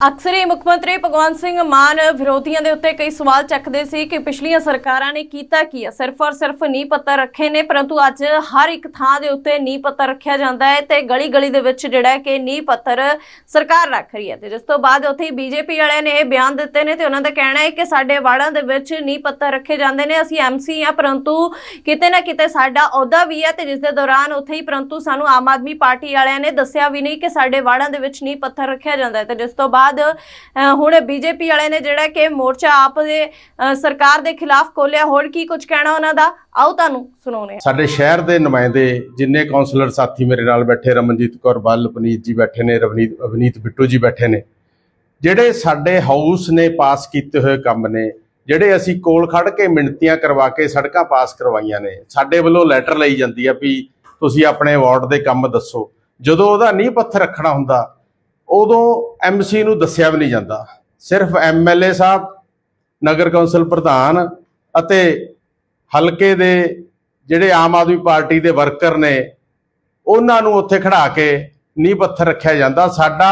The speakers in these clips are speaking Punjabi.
ਅਕਸਰ ਹੀ ਮੁੱਖ ਮੰਤਰੀ ਭਗਵੰਤ ਸਿੰਘ ਮਾਨ ਵਿਰੋਧੀਆਂ ਦੇ ਉੱਤੇ ਕਈ ਸਵਾਲ ਚੱਕਦੇ ਸੀ ਕਿ ਪਿਛਲੀਆਂ ਸਰਕਾਰਾਂ ਨੇ ਕੀਤਾ ਕੀ ਹੈ ਸਿਰਫ ਔਰ ਸਿਰਫ ਨੀਂਹ ਪੱਤਰ ਰੱਖੇ ਨੇ, ਪਰੰਤੂ ਅੱਜ ਹਰ ਇੱਕ ਥਾਂ ਦੇ ਉੱਤੇ ਨੀਂਹ ਪੱਤਰ ਰੱਖਿਆ ਜਾਂਦਾ ਹੈ ਤੇ ਗਲੀ ਗਲੀ ਦੇ ਵਿੱਚ ਜਿਹੜਾ ਹੈ ਕਿ ਨੀਂਹ ਪੱਤਰ ਸਰਕਾਰ ਰੱਖ ਰਹੀ ਹੈ ਤੇ ਜਿਸ ਤੋਂ ਬਾਅਦ ਉੱਥੇ ਹੀ ਬੀਜੇਪੀ ਵਾਲਿਆਂ ਨੇ ਇਹ ਬਿਆਨ ਦਿੱਤੇ ਨੇ ਤੇ ਉਹਨਾਂ ਦਾ ਕਹਿਣਾ ਹੈ ਕਿ ਸਾਡੇ ਵਾਰਡਾਂ ਦੇ ਵਿੱਚ ਨੀਂਹ ਪੱਤਰ ਰੱਖੇ ਜਾਂਦੇ ਨੇ, ਅਸੀਂ ਐਮਸੀ ਆ ਪਰੰਤੂ ਕਿਤੇ ਨਾ ਕਿਤੇ ਸਾਡਾ ਅਹੁਦਾ ਵੀ ਹੈ ਤੇ ਜਿਸ ਦੇ ਦੌਰਾਨ ਉੱਥੇ ਹੀ ਪਰੰਤੂ ਸਾਨੂੰ ਆਮ ਆਦਮੀ ਪਾਰਟੀ ਵਾਲਿਆਂ ਨੇ ਦੱਸਿਆ ਵੀ ਨਹੀਂ ਕਿ ਸਾਡੇ ਵਾਰਡਾਂ ਦੇ ਵਿੱਚ ਨੀਂਹ ਪੱਥਰ ਰੱਖਿਆ ਜਾਂਦਾ ਹੈ ਤੇ ਜਿਸ ਤੋਂ ਬਾਅਦ ਅ, ਹੁਣ ਬੀਜੇਪੀ ਵਾਲਿਆਂ ਨੇ ਜਿਹੜਾ ਕਿ ਮੋਰਚਾ ਆਪ ਦੇ ਸਰਕਾਰ ਦੇ ਖਿਲਾਫ ਖੋਲਿਆ ਹੋਰ ਕੀ ਕੁਝ ਕਹਿਣਾ ਉਹਨਾਂ ਦਾ? ਆਓ ਤੁਹਾਨੂੰ ਸੁਣਾਉਣੇ ਸਾਡੇ ਸ਼ਹਿਰ ਦੇ ਨੁਮਾਇੰਦੇ ਜਿੰਨੇ ਕਾਉਂਸਲਰ ਸਾਥੀ ਮੇਰੇ ਨਾਲ ਬੈਠੇ ਰਮਨਜੀਤ ਕੌਰ ਬੱਲ ਪਨੀਤ ਜੀ ਬੈਠੇ ਨੇ ਰਵਨੀਤ ਅਵਨੀਤ ਬਿੱਟੂ ਜੀ ਬੈਠੇ ਨੇ ਜਿਹੜੇ ਸਾਡੇ ਹਾਊਸ ਨੇ ਪਾਸ ਕੀਤੇ ਹੋਏ ਕੰਮ ਨੇ ਜਿਹੜੇ ਅਸੀਂ ਕੋਲ ਖੜ ਕੇ ਮਿਣਤੀਆਂ ਕਰਵਾ ਕੇ ਸੜਕਾਂ ਪਾਸ ਕਰਵਾਈਆਂ ਨੇ ਸਾਡੇ ਵੱਲੋਂ ਲੈਟਰ ਲਈ ਜਾਂਦੀ ਆ ਵੀ ਤੁਸੀਂ ਆਪਣੇ ਵਾਰਡ ਦੇ ਕੰਮ ਦੱਸੋ ਜਦੋਂ ਉਹਦਾ ਨੀਂਹ ਪੱਥਰ ਰੱਖਣਾ ਹੁੰਦਾ ਉਦੋਂ ਐਮਸੀ ਨੂੰ ਦੱਸਿਆ ਵੀ ਨਹੀਂ ਜਾਂਦਾ। ਸਿਰਫ ਐਮਐਲਏ ਸਾਹਿਬ, ਨਗਰ ਕੌਂਸਲ ਪ੍ਰਧਾਨ ਅਤੇ ਹਲਕੇ ਦੇ ਜਿਹੜੇ ਆਮ ਆਦਮੀ ਪਾਰਟੀ ਦੇ ਵਰਕਰ ਨੇ, ਉਹਨਾਂ ਨੂੰ ਉੱਥੇ ਖੜਾ ਕੇ ਨੀਂਹ ਪੱਥਰ ਰੱਖਿਆ ਜਾਂਦਾ। ਸਾਡਾ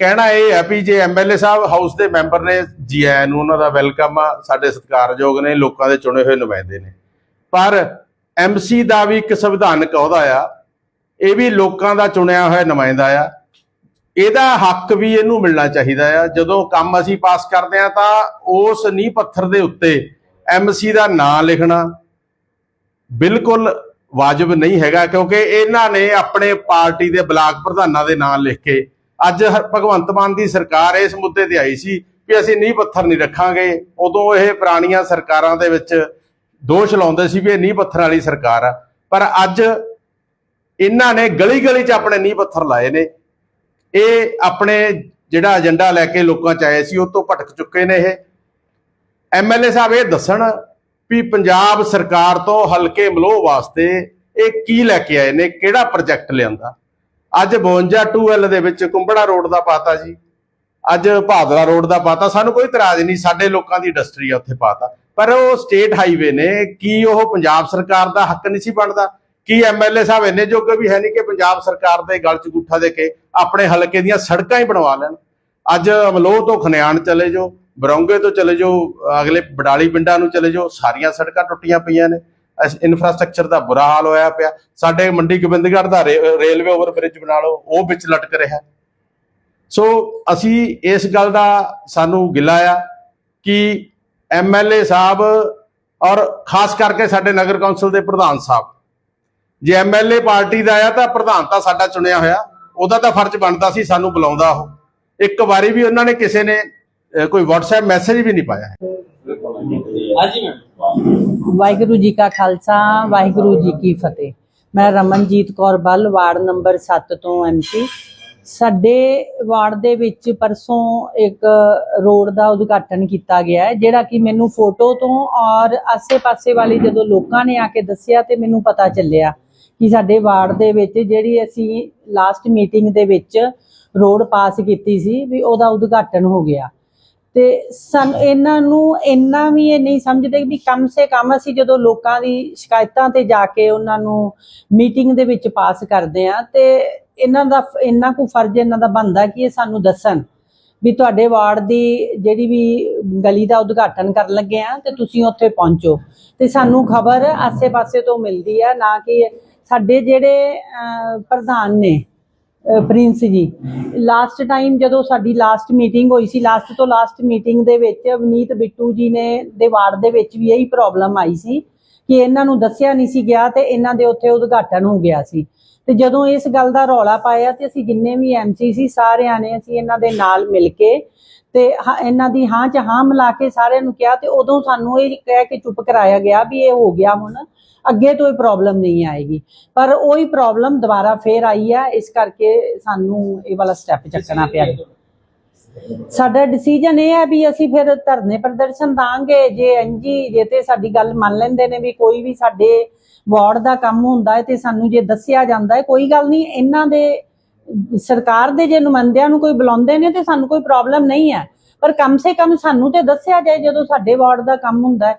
ਕਹਿਣਾ ਇਹ ਹੈ ਵੀ ਜੇ ਐਮਐਲਏ ਸਾਹਿਬ ਹਾਊਸ ਦੇ ਮੈਂਬਰ ਨੇ ਜੀ ਆਇਆਂ ਨੂੰ ਉਹਨਾਂ ਦਾ ਵੈਲਕਮ ਆ, ਸਾਡੇ ਸਤਿਕਾਰਯੋਗ ਨੇ, ਲੋਕਾਂ ਦੇ ਚੁਣੇ ਹੋਏ ਨੁਮਾਇੰਦੇ ਨੇ। ਪਰ ਐਮਸੀ ਦਾ ਵੀ ਇੱਕ ਸੰਵਿਧਾਨਕ ਅਹੁਦਾ ਆ, ਇਹ ਵੀ ਲੋਕਾਂ ਦਾ ਚੁਣਿਆ ਹੋਇਆ ਨੁਮਾਇੰਦਾ ਆ। ਇਹਦਾ ਹੱਕ ਵੀ ਇਹਨੂੰ ਮਿਲਣਾ ਚਾਹੀਦਾ ਆ। ਜਦੋਂ ਕੰਮ ਅਸੀਂ ਪਾਸ ਕਰਦੇ ਆ ਤਾਂ ਉਸ ਨੀਂਹ ਪੱਥਰ ਦੇ ਉੱਤੇ ਐਮਸੀ ਦਾ ਨਾਂ ਲਿਖਣਾ ਬਿਲਕੁਲ ਵਾਜਬ ਨਹੀਂ ਹੈਗਾ, ਕਿਉਂਕਿ ਇਹਨਾਂ ਨੇ ਆਪਣੇ ਪਾਰਟੀ ਦੇ ਬਲਾਕ ਪ੍ਰਧਾਨਾਂ ਦੇ ਨਾਂ ਲਿਖ ਕੇ ਅੱਜ ਭਗਵੰਤ ਮਾਨ ਦੀ ਸਰਕਾਰ ਇਸ ਮੁੱਦੇ ਤੇ ਆਈ ਸੀ ਕਿ ਅਸੀਂ ਨੀਂਹ ਪੱਥਰ ਨਹੀਂ ਰੱਖਾਂਗੇ। ਉਦੋਂ ਇਹ ਪੁਰਾਣੀਆਂ ਸਰਕਾਰਾਂ ਦੇ ਵਿੱਚ ਦੋਸ਼ ਲਾਉਂਦੇ ਸੀ ਵੀ ਇਹ ਨੀਂਹ ਪੱਥਰ ਵਾਲੀ ਸਰਕਾਰ ਆ। ਪਰ ਅੱਜ ਇਹਨਾਂ ਨੇ ਗਲੀ ਗਲੀ 'ਚ ਆਪਣੇ ਨੀਂਹ ਪੱਥਰ ਲਾਏ ਨੇ। ਇਹ ਆਪਣੇ ਜਿਹੜਾ ਏਜੰਡਾ ਲੈ ਕੇ ਲੋਕਾਂ ਚ ਆਏ ਸੀ, ਉਹ ਤੋਂ ਭਟਕ ਚੁੱਕੇ ਨੇ ਇਹ। ਐਮਐਲਏ ਸਾਹਿਬ ਇਹ ਦੱਸਣ ਵੀ ਪੰਜਾਬ ਸਰਕਾਰ ਤੋਂ ਹਲਕੇ ਮਲੋਹ ਵਾਸਤੇ ਇਹ ਕੀ ਲੈ ਕੇ ਆਏ ਨੇ, ਕਿਹੜਾ ਪ੍ਰੋਜੈਕਟ ਲਿਆਂਦਾ। ਅੱਜ 52 2L ਦੇ ਵਿੱਚ ਕੁੰਬੜਾ ਰੋਡ ਦਾ ਪਾਤਾ ਜੀ। ਅੱਜ ਭਾਦਰਾ ਰੋਡ ਦਾ ਪਾਤਾ, ਸਾਨੂੰ ਕੋਈ ਇਤਰਾਜ਼ ਨਹੀਂ, ਸਾਡੇ ਲੋਕਾਂ ਦੀ ਇੰਡਸਟਰੀ ਆ ਉੱਥੇ ਪਾਤਾ। ਪਰ ਉਹ ਸਟੇਟ ਹਾਈਵੇ ਨੇ, ਕੀ ਉਹ ਪੰਜਾਬ ਸਰਕਾਰ ਦਾ ਹੱਕ ਨਹੀਂ ਸੀ ਬਣਦਾ। ਕੀ ਐਮਐਲਏ ਸਾਹਿਬ ਇੰਨੇ ਜੋਗੇ ਵੀ ਹੈ ਨਹੀਂ ਕਿ ਪੰਜਾਬ ਸਰਕਾਰ ਦੇ ਗਲ 'ਚ ਗੁੱਠਾ ਦੇ ਕੇ ਆਪਣੇ ਹਲਕੇ ਦੀਆਂ ਸੜਕਾਂ ਹੀ ਬਣਵਾ ਲੈਣ? ਅੱਜ ਅਮਲੋਹ ਤੋਂ ਖਨਿਆਣ ਚਲੇ ਜਾਓ, ਬਰੌਂਗੇ ਤੋਂ ਚਲੇ ਜਾਓ, ਅਗਲੇ ਬਡਾਲੀ ਪਿੰਡਾਂ ਨੂੰ ਚਲੇ ਜਾਓ, ਸਾਰੀਆਂ ਸੜਕਾਂ ਟੁੱਟੀਆਂ ਪਈਆਂ ਨੇ। ਇਨਫਰਾਸਟ੍ਰਕਚਰ ਦਾ ਬੁਰਾ ਹਾਲ ਹੋਇਆ ਪਿਆ। ਸਾਡੇ ਮੰਡੀ ਗੋਬਿੰਦਗੜ੍ਹ ਦਾ ਰੇ- ਰੇਲਵੇ ਓਵਰਬ੍ਰਿਜ ਬਣਾ ਲਓ, ਉਹ ਵਿੱਚ ਲਟਕ ਰਿਹਾ। ਸੋ ਅਸੀਂ ਇਸ ਗੱਲ ਦਾ ਸਾਨੂੰ ਗਿਲਾ ਆ ਕਿ ਐਮਐਲਏ ਸਾਹਿਬ ਔਰ ਖਾਸ ਕਰਕੇ ਸਾਡੇ ਨਗਰ ਕੌਂਸਲ ਦੇ ਪ੍ਰਧਾਨ ਸਾਹਿਬ ਜੇ ਐਮਐਲਏ ਪਾਰਟੀ ਦਾ ਆ ਤਾਂ ਪ੍ਰਧਾਨ ਤਾਂ ਸਾਡਾ ਚੁਣਿਆ ਹੋਇਆ। ਉਹਦਾ ਤਾਂ ਫਰਜ਼ ਬਣਦਾ ਸੀ ਸਾਨੂੰ ਬੁਲਾਉਂਦਾ ਉਹ। ਇੱਕ ਵਾਰੀ ਵੀ ਉਹਨਾਂ ਨੇ ਕਿਸੇ ਨੇ ਕੋਈ WhatsApp ਮੈਸੇਜ ਵੀ ਨਹੀਂ ਪਾਇਆ। ਹੈ ਹਾਂਜੀ ਮੈਮ। ਵਾਹਿਗੁਰੂ ਜੀ ਕਾ ਖਾਲਸਾ ਵਾਹਿਗੁਰੂ ਜੀ ਕੀ ਫਤਿਹ। ਮੈਂ ਰਮਨਜੀਤ ਕੌਰ ਬੱਲ ਵਾਰਡ ਨੰਬਰ 7 ਤੋਂ ਐਮਪੀ ਸਾਡੇ ਵਾਰਡ ਦੇ ਵਿੱਚ ਪਰਸੋਂ ਇੱਕ ਰੋਡ ਦਾ ਉਦਘਾਟਨ ਕੀਤਾ ਗਿਆ ਹੈ ਜਿਹੜਾ ਕਿ ਮੈਨੂੰ ਫੋਟੋ ਤੋਂ ਔਰ ਆਸੇ-ਪਾਸੇ ਵਾਲੇ ਜਦੋਂ ਲੋਕਾਂ ਨੇ ਆ ਕੇ ਦੱਸਿਆ ਤੇ ਮੈਨੂੰ ਪਤਾ ਚੱਲਿਆ। ਕਿ ਸਾਡੇ ਵਾਰਡ ਦੇ ਵਿੱਚ ਜਿਹੜੀ ਅਸੀਂ ਲਾਸਟ ਮੀਟਿੰਗ ਦੇ ਵਿੱਚ ਰੋਡ ਪਾਸ ਕੀਤੀ ਸੀ ਵੀ ਉਹਦਾ ਉਦਘਾਟਨ ਹੋ ਗਿਆ। ਤੇ ਸਾਨੂੰ ਇਹਨਾਂ ਨੂੰ ਇੰਨਾ ਵੀ ਇਹ ਨਹੀਂ ਸਮਝਦੇ ਵੀ ਕਮ ਸੇ ਕਮ ਅਸੀਂ ਜਦੋਂ ਲੋਕਾਂ ਦੀ ਸ਼ਿਕਾਇਤਾਂ ਤੇ ਜਾ ਕੇ ਉਹਨਾਂ ਨੂੰ ਮੀਟਿੰਗ ਦੇ ਵਿੱਚ ਪਾਸ ਕਰਦੇ ਆ ਤੇ ਇਹਨਾਂ ਦਾ ਇੰਨਾ ਕੁ ਫਰਜ਼ ਇਹਨਾਂ ਦਾ ਬਣਦਾ ਕਿ ਇਹ ਸਾਨੂੰ ਦੱਸਣ ਵੀ ਤੁਹਾਡੇ ਵਾਰਡ ਦੀ ਜਿਹੜੀ ਵੀ ਗਲੀ ਦਾ ਉਦਘਾਟਨ ਕਰਨ ਲੱਗੇ ਆ ਤੇ ਤੁਸੀਂ ਉੱਥੇ ਪਹੁੰਚੋ। ਤੇ ਸਾਨੂੰ ਖਬਰ ਆਸੇ-ਪਾਸੇ ਤੋਂ ਮਿਲਦੀ ਆ, ਨਾ ਕਿ ਸਾਡੇ ਜਿਹੜੇ ਪ੍ਰਧਾਨ ਨੇ ਪ੍ਰਿੰਸ ਜੀ ਲਾਸਟ ਟਾਈਮ ਜਦੋਂ ਸਾਡੀ ਲਾਸਟ ਮੀਟਿੰਗ ਹੋਈ ਸੀ ਲਾਸਟ ਤੋਂ ਲਾਸਟ ਮੀਟਿੰਗ ਦੇ ਵਿੱਚ ਅਵਨੀਤ ਬਿੱਟੂ ਜੀ ਨੇ, ਦੇ ਵਾਰਡ ਦੇ ਵਿੱਚ ਵੀ ਇਹੀ ਪ੍ਰੋਬਲਮ ਆਈ ਸੀ। ਕਿ ਇਹਨਾਂ ਨੂੰ ਦੱਸਿਆ ਨਹੀਂ ਸੀ ਗਿਆ ਤੇ ਇਹਨਾਂ ਦੇ ਉੱਥੇ ਉਦਘਾਟਨ ਹੋ ਗਿਆ ਸੀ। ਤੇ ਜਦੋਂ ਇਸ ਗੱਲ ਦਾ ਰੌਲਾ ਪਾਇਆ ਤੇ ਅਸੀਂ ਜਿੰਨੇ ਵੀ ਐਮਸੀ ਸੀ ਸਾਰਿਆਂ ਨੇ ਅਸੀਂ ਇਹਨਾਂ ਦੇ ਨਾਲ ਮਿਲ ਕੇ ਤੇ ਹਾਂ- ਇਹਨਾਂ ਦੀ ਹਾਂ ਚ ਹਾਂ ਮਿਲਾ ਕੇ ਸਾਰਿਆਂ ਨੂੰ ਕਿਹਾ ਤੇ ਉਦੋਂ ਸਾਨੂੰ ਇਹ ਕਹਿ ਕੇ ਚੁੱਪ ਕਰਾਇਆ ਗਿਆ ਵੀ ਇਹ ਹੋ ਗਿਆ ਹੁਣ, ਅੱਗੇ ਤੋਂ ਇਹ ਪ੍ਰੋਬਲਮ ਨਹੀਂ ਆਏਗੀ। ਪਰ ਉਹੀ ਪ੍ਰੋਬਲਮ ਦੁਬਾਰਾ ਫੇਰ ਆਈ ਆ, ਇਸ ਕਰਕੇ ਸਾਨੂੰ ਇਹ ਵਾਲਾ ਸਟੈਪ ਚੱਕਣਾ ਪਿਆ। ਸਾਡਾ ਡਿਸੀਜਨ ਇਹ ਹੈ ਵੀ ਅਸੀਂ ਫਿਰ ਧਰਨੇ ਪ੍ਰਦਰਸ਼ਨ ਦਾਂਗੇ, ਜੇ ਐਨਜੀ ਜੇ ਤੇ ਸਾਡੀ ਗੱਲ ਮੰਨ ਲੈਂਦੇ ਨੇ ਵੀ ਕੋਈ ਵੀ ਸਾਡੇ ਵਾਰਡ ਦਾ ਕੰਮ ਹੁੰਦਾ ਹੈ ਤੇ ਸਾਨੂੰ ਜੇ ਦੱਸਿਆ ਜਾਂਦਾ ਹੈ, ਕੋਈ ਗੱਲ ਨਹੀਂ, ਇਹਨਾਂ ਦੇ, ਸਰਕਾਰ ਦੇ ਜੇ ਨੁਮਾਇੰਦਿਆਂ ਨੂੰ ਕੋਈ ਬੁਲਾਉਂਦੇ ਨੇ ਤੇ ਸਾਨੂੰ ਕੋਈ ਪ੍ਰੋਬਲਮ ਨਹੀਂ ਹੈ। ਪਰ ਕਮ ਸੇ ਕਮ ਸਾਨੂੰ ਤੇ ਦੱਸਿਆ ਜਾਏ ਜਦੋਂ ਸਾਡੇ ਵਾਰਡ ਦਾ ਕੰਮ ਹੁੰਦਾ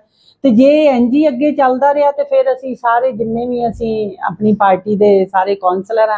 ਤੇ ਜੇ ਐਨਜੀ ਅੱਗੇ ਚੱਲਦਾ ਰਿਹਾ ਤੇ ਫਿਰ ਅਸੀਂ ਸਾਰੇ ਜਿੰਨੇ ਵੀ ਅਸੀਂ ਆਪਣੀ ਪਾਰਟੀ ਦੇ ਸਾਰੇ ਕਾਉਂਸਲਰ